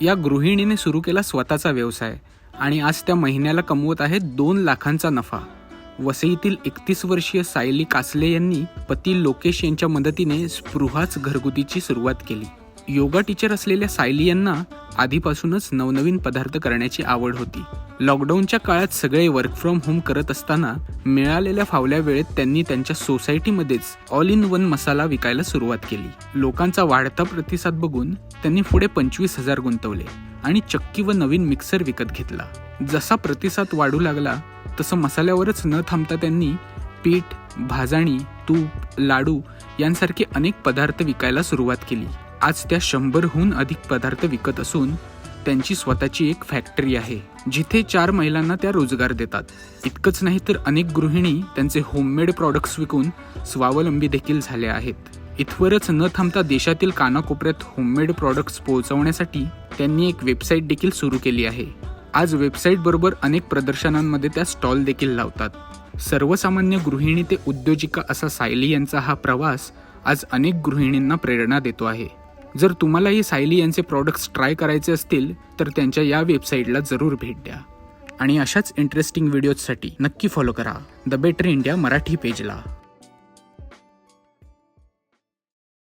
या गृहिणीने सुरू केला स्वतःचा व्यवसाय आणि आज त्या महिन्याला कमवत आहेत दोन लाखांचा नफा. वसईतील एकतीस वर्षीय सायली कासले यांनी पती लोकेश यांच्या मदतीने स्पृहाच घरगुतीची सुरुवात केली. योगा टीचर असलेल्या सायली यांना आधीपासूनच नवनवीन पदार्थ करण्याची आवड होती. लॉकडाऊनच्या काळात सगळे वर्क फ्रॉम होम करत असताना मिळालेल्या फावल्या वेळेत त्यांनी त्यांच्या सोसायटीमध्येच ऑल इन वन मसाला विकायला सुरुवात केली. लोकांचा वाढता प्रतिसाद बघून त्यांनी पुढे पंचवीस हजार गुंतवले आणि चक्की व नवीन मिक्सर विकत घेतला. जसा प्रतिसाद वाढू लागला तसं मसाल्यावरच न थांबता त्यांनी पीठ भाजणी तूप लाडू यांसारखे अनेक पदार्थ विकायला सुरुवात केली. आज त्या शंभरहून अधिक पदार्थ विकत असून त्यांची स्वतःची एक फॅक्टरी आहे जिथे चार महिलांना त्या रोजगार देतात. इतकंच नाही तर अनेक गृहिणी त्यांचे होममेड प्रॉडक्ट्स विकून स्वावलंबी देखील झाल्या आहेत. इथवरच न थांबता देशातील कानाकोपऱ्यात होममेड प्रॉडक्ट्स पोहोचवण्यासाठी त्यांनी एक वेबसाईट देखील सुरू केली आहे. आज वेबसाईट बरोबर अनेक प्रदर्शनांमध्ये त्या स्टॉल देखील लावतात. सर्वसामान्य गृहिणी ते उद्योजिका असा सायली यांचा हा प्रवास आज अनेक गृहिणींना प्रेरणा देतो आहे. जर तुम्हालाही सायली यांचे प्रॉडक्ट्स ट्राय करायचे असतील तर त्यांच्या या वेबसाईटला जरूर भेट द्या. आणि अशाच इंटरेस्टिंग व्हिडिओजसाठी नक्की फॉलो करा. The better India Marathi पेजला